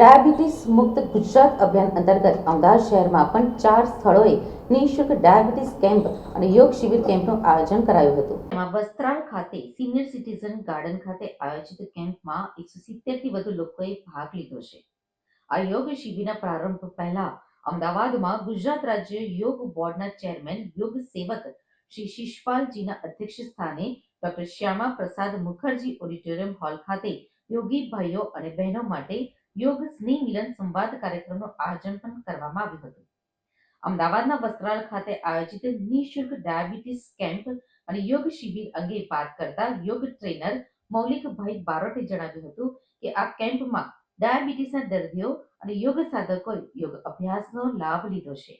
Diabetes મુક્ત ગુજરાત અભિયાન અંતર્ગત અમદાવાદ શહેરમાં પણ ચાર સ્થળોએ નિઃશુલ્ક ડાયાબિટીસ કેમ્પ અને યોગ શિબિર કેમ્પનું આયોજન કરાયું હતું. વસ્ત્રાલ ખાતે સિનિયર સિટીઝન ગાર્ડન ખાતે આયોજિત કેમ્પમાં એકસો સિત્તેરથી વધુ લોકોએ ભાગ લીધો છે. આ યોગ શિબિરના પ્રારંભ પહેલા અમદાવાદમાં ગુજરાત રાજ્ય યોગ બોર્ડના ચેરમેન યોગ સેવક શ્રી શિષપાલજીના અધ્યક્ષ સ્થાને doctor Shyama Prasad Mukherjee auditorium hall ખાતે યોગી ભાઈઓ અને બહેનો માટે યોગ સ્નેહ મિલન સંવાદ કાર્યક્રમનું આયોજન પણ કરવામાં આવ્યું હતું. અમદાવાદના વસ્ત્રાલ ખાતે આયોજિત નિઃશુલ્ક ડાયાબિટીસ કેમ્પ અને યોગ શિબિર અંગે વાત કરતા યોગ ટ્રેનર મૌલિકભાઈ બારોટે જણાવ્યું હતું કે આ કેમ્પમાં ડાયાબિટીસના દર્દીઓ અને યોગ સાધકોએ યોગ અભ્યાસનો લાભ લીધો છે.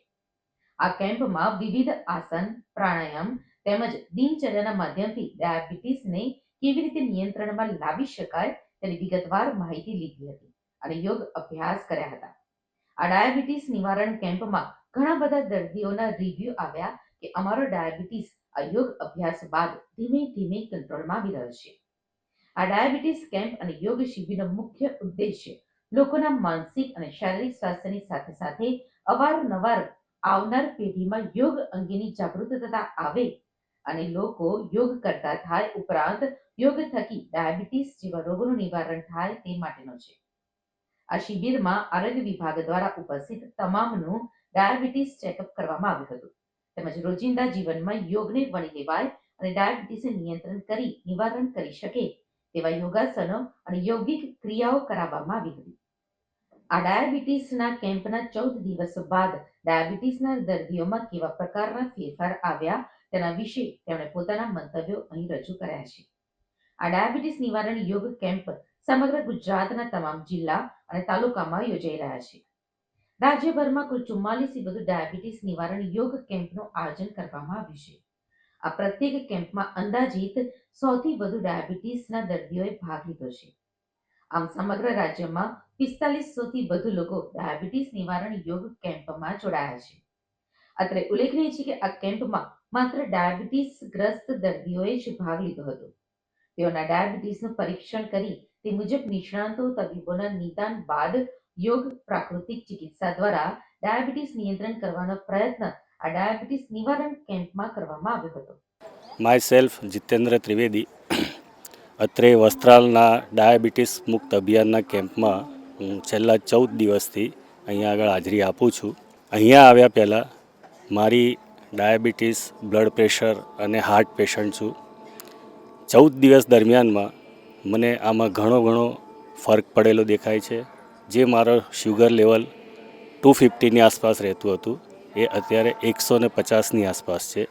આ કેમ્પમાં વિવિધ આસન, પ્રાણાયામ તેમજ દિનચર્યાના માધ્યમથી ડાયાબિટીસને કેવી રીતે નિયંત્રણમાં લાવી શકાય તેની વિગતવાર માહિતી લીધી હતી. અને યોગ અભ્યાસ કર્યા હતા. આ ડાયાબિટીસ નિવારણ કેમ્પમાં ઘણા બધા દર્દીઓના રિવ્યુ આવ્યા કે અમારો ડાયાબિટીસ આ યોગ અભ્યાસ બાદ ધીમે ધીમે કંટ્રોલમાં આવી રહ્યો છે. આ ડાયાબિટીસ કેમ્પ અને યોગ શિબિરનો મુખ્ય ઉદ્દેશ્ય લોકોના માનસિક અને શારીરિક સ્વાસ્થ્યની સાથે સાથે અવારનવાર આવનાર પેઢીમાં યોગ અંગેની જાગૃતતા આવે અને લોકો યોગ કરતા થાય ઉપરાંત યોગ થકી ડાયાબિટીસ જેવા રોગોનું નિવારણ થાય તે માટેનો છે. આ શિબિરમાં આરોગ્ય વિભાગ દ્વારા ઉપસ્થિત તમામનું ડાયાબિટીસ ચેકઅપ કરવામાં આવ્યું હતું. તેમજ રોજિંદા જીવનમાં યોગને વણી લેવાય અને ડાયાબિટીસ નિયંત્રણ કરી નિવારણ કરી શકે તેવા યોગાસનો અને યોગિક ક્રિયાઓ કરાવવામાં આવી હતી. આ ડાયાબિટીસના કેમ્પના ચૌદ દિવસ બાદ ડાયાબિટીસના દર્દીઓમાં કેવા પ્રકારના ફેરફાર આવ્યા તેના વિશે તેમણે પોતાના મંતવ્યો અહીં રજૂ કર્યા છે. આ ડાયાબિટીસ નિવારણ યોગ કેમ્પ સમગ્ર ગુજરાતના તમામ જિલ્લા અને તાલુકામાં યોજાઈ રહ્યા છે. રાજ્યભરમાં કુલ ચુમ્માલીસથી વધુ ડાયાબિટીસ નિવારણ યોગ કેમ્પનું આયોજન કરવામાં આવ્યું છે. આ પ્રત્યેક કેમ્પમાં અંદાજિત સૌથી વધુ ડાયાબિટીસના દર્દીઓએ ભાગ લીધો છે. આમ સમગ્ર રાજ્યમાં પિસ્તાલીસોથી વધુ લોકો ડાયાબિટીસ નિવારણ યોગ કેમ્પમાં જોડાયા છે. અત્રે ઉલ્લેખનીય છે કે આ કેમ્પમાં માત્ર ડાયાબિટીસ ગ્રસ્ત દર્દીઓએ જ ભાગ લીધો હતો. તેઓના ડાયાબિટીસનું પરીક્ષણ કરી તે મુજબ નિષ્ણાતો, તબીબોના નિદાન બાદ યોગ પ્રાકૃતિક ચિકિત્સા દ્વારા ડાયાબિટીસ નિયંત્રણ કરવાનો પ્રયત્ન આ ડાયાબિટીસ નિવારણ કેમ્પમાં કરવામાં આવ્યો હતો. માય સેલ્ફ જીતેન્દ્ર ત્રિવેદી અત્રે વસ્ત્રાલના ડાયાબિટીસ મુક્ત અભિયાનના કેમ્પમાં હું છેલ્લા ચૌદ દિવસથી અહીંયા આગળ હાજરી આપું છું. અહીંયા આવ્યા પહેલાં મારી ડાયાબિટીસ બ્લડ પ્રેશર અને હાર્ટ પેશન્ટ છું. ચૌદ દિવસ દરમિયાનમાં મને આમાં ઘણો ઘણો ફરક પડેલો દેખાય છે. જે મારો શુગર લેવલ ટુ ફિફ્ટીની આસપાસ રહેતું હતું, એ અત્યારે એકસો ને પચાસની આસપાસ છે.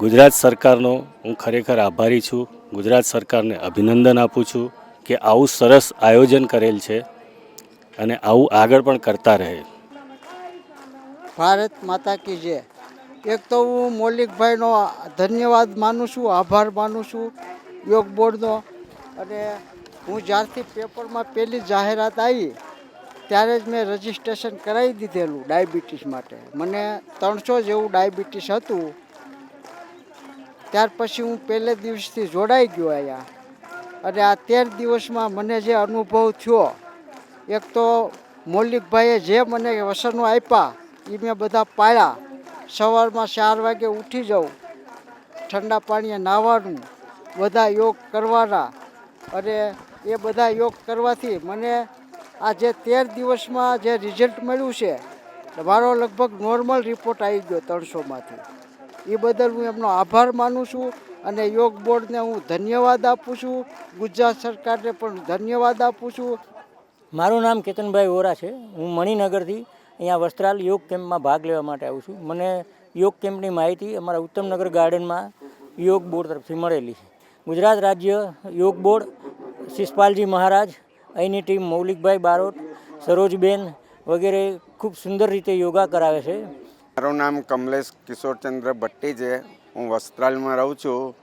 ગુજરાત સરકારનો હું ખરેખર આભારી છું. ગુજરાત સરકારને અભિનંદન આપું છું કે આવું સરસ આયોજન કરેલ છે અને આવું આગળ પણ કરતા રહે. ભારત માતા કી જય. એક તો હું મૌલિકભાઈનો ધન્યવાદ માનું છું, આભાર માનું છું. યોગ બોર્ડનો અને હું જ્યારથી પેપરમાં પહેલી જાહેરાત આવી, ત્યારે જ મેં રજિસ્ટ્રેશન કરાવી દીધેલું ડાયાબિટીસ માટે. મને ત્રણસો જેવું ડાયાબિટીસ હતું. ત્યાર પછી હું પહેલે દિવસથી જોડાઈ ગયો અહીંયા. અને આ તેર દિવસમાં મને જે અનુભવ થયો, એક તો મૌલિકભાઈએ જે મને વસનો આપ્યા એ મેં બધા પાળ્યા. સવારમાં ચાર વાગે ઉઠી જાઉં, ઠંડા પાણીએ નાહવાનું બધા યોગ કરવાના. અને એ બધા યોગ કરવાથી મને આ જે તેર દિવસમાં જે રિઝલ્ટ મળ્યું છે મારો લગભગ નોર્મલ રિપોર્ટ આવી ગયો ત્રણસોમાંથી. એ બદલ હું એમનો આભાર માનું છું અને યોગ બોર્ડને હું ધન્યવાદ આપું છું. ગુજરાત સરકારને પણ ધન્યવાદ આપું છું. મારું નામ કેતનભાઈ વોરા છે. હું મણિનગરથી અહીંયા વસ્ત્રાલ યોગ કેમ્પમાં ભાગ લેવા માટે આવું છું. મને યોગ કેમ્પની માહિતી અમારા ઉત્તમનગર ગાર્ડનમાં યોગ બોર્ડ તરફથી મળેલી છે. ગુજરાત રાજ્ય યોગ બોર્ડ શિષપાલજી મહારાજ, અહીંની ટીમ મૌલિકભાઈ બારોટ, સરોજબેન વગેરે ખૂબ સુંદર રીતે યોગા કરાવે છે. મારું નામ કમલેશ કિશોરચંદ્ર ભટ્ટી છે. હું વસ્ત્રાલમાં રહું છું.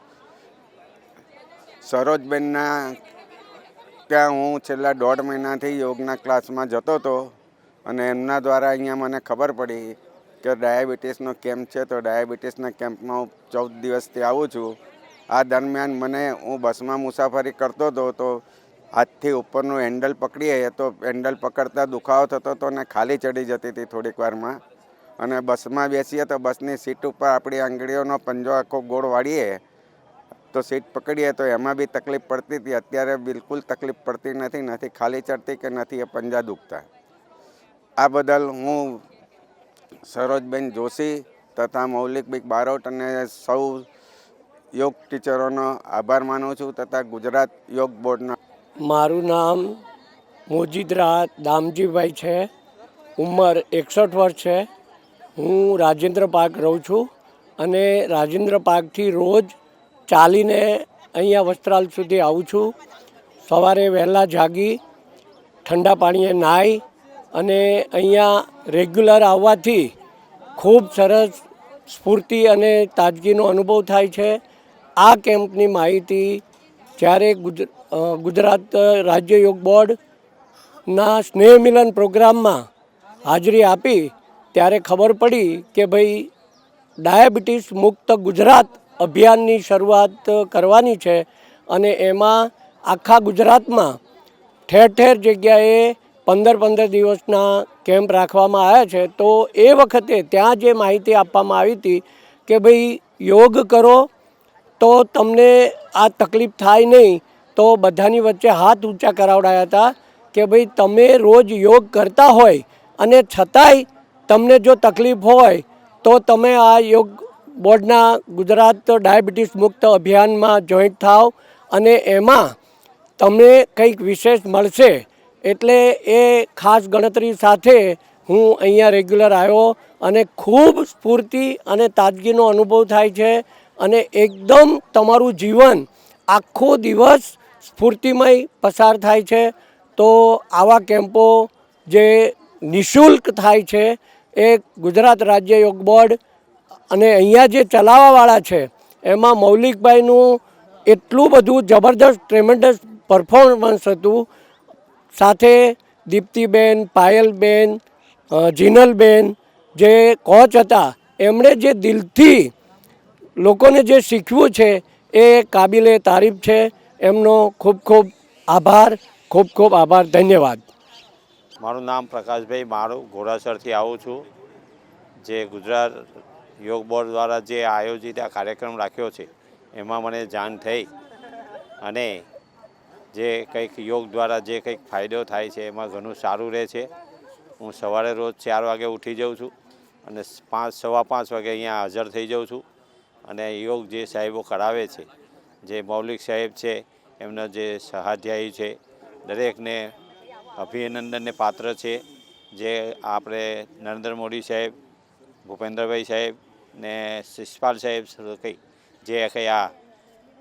સરોજબેનના ત્યાં હું છેલ્લા દોઢ મહિનાથી યોગના ક્લાસમાં જતો હતો અને એમના દ્વારા અહીંયા મને ખબર પડી કે ડાયાબિટીસનો કેમ્પ છે. તો ડાયાબિટીસના કેમ્પમાં હું ચૌદ દિવસથી આવું છું. આ દરમિયાન મને હું બસમાં મુસાફરી કરતો હતો તો હાથથી ઉપરનું હેન્ડલ પકડીએ તો હેન્ડલ પકડતા દુખાવો થતો હતો અને ખાલી ચડી જતી હતી થોડીક વારમાં. અને બસમાં બેસીએ તો બસની સીટ ઉપર આપણી આંગળીઓનો પંજો આખો ગોળ વાળીએ. તો સીટ પકડીએ તો એમાં બી તકલીફ પડતી હતી. અત્યારે બિલકુલ તકલીફ પડતી નથી નથી ખાલી ચડતી કે નથી એ પંજા દુખતા. આ બદલ હું સરોજબેન જોશી તથા મૌલિકભાઈ બારોટ અને સૌ યોગ ટીચરોનો આભાર માનું છું તથા ગુજરાત યોગ બોર્ડના મારું નામ મોજીદ્રા દામજીભાઈ છે. ઉંમર એકસઠ વર્ષ છે. હું રાજેન્દ્ર પાર્ક રહું છું અને રાજેન્દ્ર પાર્કથી રોજ ચાલીને અહીંયા વસ્ત્રાલ સુધી આવું છું. સવારે વહેલા જાગી, ઠંડા પાણીએ નાહી અને અહીંયા રેગ્યુલર આવવાથી ખૂબ સરસ સ્ફૂર્તિ અને તાજગીનો અનુભવ થાય છે. આ કેમ્પની માહિતી જ્યારે ગુજરાત રાજ્ય યોગ બોર્ડના સ્નેહ મિલન પ્રોગ્રામમાં હાજરી આપી, ત્યારે ખબર પડી કે ભાઈ ડાયાબિટીસ મુક્ત ગુજરાત અભિયાનની શરૂઆત કરવાની છે અને એમાં આખા ગુજરાતમાં ઠેર ઠેર જગ્યાએ પંદર પંદર દિવસના કેમ્પ રાખવામાં આવ્યા છે. તો એ વખતે ત્યાં જે માહિતી આપવામાં આવી હતી કે ભાઈ યોગ કરો તો તમને આ તકલીફ થાય નહીં. તો બધાની વચ્ચે હાથ ઊંચા કરાવડાયા હતા કે ભાઈ તમે રોજ યોગ કરતા હોય અને છતાંય તમને જો તકલીફ હોય તો તમે આ યોગ બોર્ડના ગુજરાત ડાયાબિટીસ મુક્ત અભિયાનમાં જોઈન્ટ થાવ અને એમાં તમને કંઈક વિશેષ મળશે એટલે એ ખાસ ગણતરી સાથે હું અહીંયા રેગ્યુલર આવ્યો અને ખૂબ સ્ફૂર્તિ અને તાજગીનો અનુભવ થાય છે. અને એકદમ તમારું જીવન આખો દિવસ સ્ફૂર્તિમય પસાર થાય છે. તો આવા કેમ્પો જે નિઃશુલ્ક થાય છે, એ ગુજરાત રાજ્ય યોગ બોર્ડ અને અહીંયા જે ચલાવવાવાળા છે, એમાં મૌલિકભાઈનું એટલું બધું જબરદસ્ત ટ્રેમેન્ડસ પરફોર્મન્સ હતું. સાથે દીપ્તિબેન, પાયલબેન જીનલબેન જે કોચ હતા, એમણે જે દિલથી લોકોને જે શીખવું છે એ કાબિલે તારીફ છે. એમનો ખૂબ ખૂબ આભાર, ખૂબ ખૂબ આભાર, ધન્યવાદ. મારું નામ પ્રકાશભાઈ મારું, ઘોડાસરથી આવું છું. જે ગુજરાત યોગ બોર્ડ દ્વારા જે આયોજિત આ કાર્યક્રમ રાખ્યો છે, એમાં મને જાણ થઈ અને જે કંઈક યોગ દ્વારા જે કંઈક ફાયદો થાય છે, એમાં ઘણું સારું રહે છે. હું સવારે રોજ ચાર વાગે ઉઠી જાઉં છું અને પાંચ, સવા પાંચ વાગે અહીંયા હાજર થઈ જાઉં છું. અને યોગ જે સાહેબો કરાવે છે, જે મૌલિક સાહેબ છે, એમનો જે સહાધ્યાયી છે, દરેકને અભિનંદનને પાત્ર છે, જે આપણે નરેન્દ્ર મોદી સાહેબ, ભૂપેન્દ્રભાઈ સાહેબ ને શિષપાલ સાહેબ કંઈ જે કંઈ આ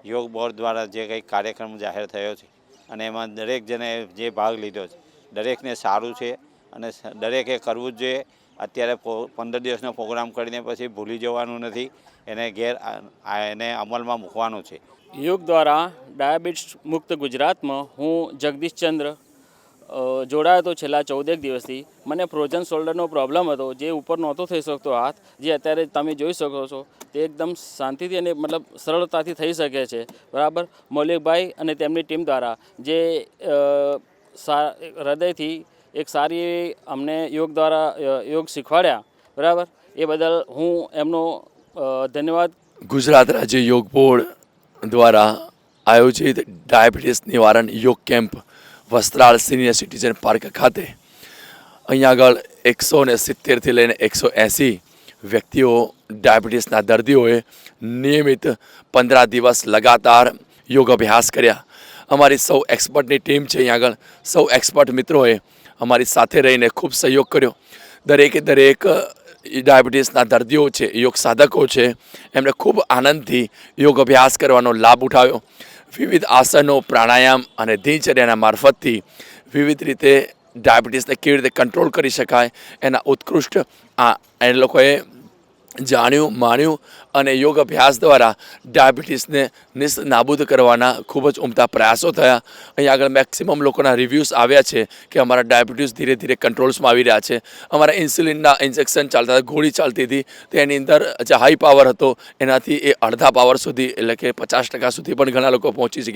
યોગ બોર્ડ દ્વારા જે કંઈ કાર્યક્રમ જાહેર થયો છે અને એમાં દરેક જણે જે ભાગ લીધો છે, દરેકને સારું છે અને દરેકે કરવું જ જોઈએ. અત્યારે પંદર દિવસનો પ્રોગ્રામ કરીને પછી ભૂલી જવાનું નથી. એને ગેર એને અમલમાં મૂકવાનું છે. યોગ દ્વારા ડાયાબિટીસ મુક્ત ગુજરાતમાં હું જગદીશચંદ્ર ચંદ્ર જોડાયો હતો છેલ્લા ચૌદેક દિવસથી. મને ફ્રોઝન શોલ્ડરનો પ્રોબ્લેમ હતો, જે ઉપર નહોતો થઈ શકતો હાથ, જે અત્યારે તમે જોઈ શકો છો, તે એકદમ શાંતિથી અને મતલબ સરળતાથી થઈ શકે છે. બરાબર? મૌલિકભાઈ અને તેમની ટીમ દ્વારા, જે હૃદયથી એક સારી અમને યોગ દ્વારા યોગ શીખવાડ્યા. બરાબર? એ બદલ હું એમનો ધન્યવાદ. ગુજરાત રાજ્ય યોગ બોર્ડ દ્વારા આયોજિત ડાયાબિટીસ નિવારણ યોગ camp Vastral senior citizen park ખાતે અહીંયા આગળ એકસો ને સિત્તેરથી લઈને એકસો એંસી વ્યક્તિઓ ડાયાબિટીસના દર્દીઓએ નિયમિત પંદર દિવસ લગાતાર યોગ અભ્યાસ કર્યા. અમારી સૌ એક્સપર્ટની ટીમ છે અહીંયા આગળ. સૌ એક્સપર્ટ મિત્રોએ અમારી સાથે રહીને ખૂબ સહયોગ કર્યો. દરેકે દરેક ડાયાબિટીસના દર્દીઓ છે યોગ સાધકો છે, એમણે ખૂબ આનંદથી યોગ અભ્યાસ કરવાનો લાભ ઉઠાવ્યો. વિવિધ આસનો, પ્રાણાયામ અને દિનચર્યાના મારફતથી વિવિધ રીતે ડાયાબિટીસને કેવી રીતે કંટ્રોલ કરી શકાય, એના ઉત્કૃષ્ટ આ એ લોકોએ જાણ્યું માણ્યું અને યોગ અભ્યાસ દ્વારા ડાયાબિટીસને નાબૂદ કરવાના ખૂબ જ ઉમદા પ્રયાસો થયા. અહીંયા આગળ મેક્સિમમ લોકોના રિવ્યૂઝ આવ્યા છે કે અમારા ડાયાબિટીસ ધીરે ધીરે કંટ્રોલ્સમાં આવી રહ્યા છે. અમારા ઇન્સ્યુલિનના ઇન્જેક્શન ચાલતા હતા, ગોળી ચાલતી હતી. તેની અંદર જે હાઈ પાવર હતો, એનાથી એ અડધા પાવર સુધી, એટલે કે પચાસ ટકા સુધી પણ ઘણા લોકો પહોંચી શકે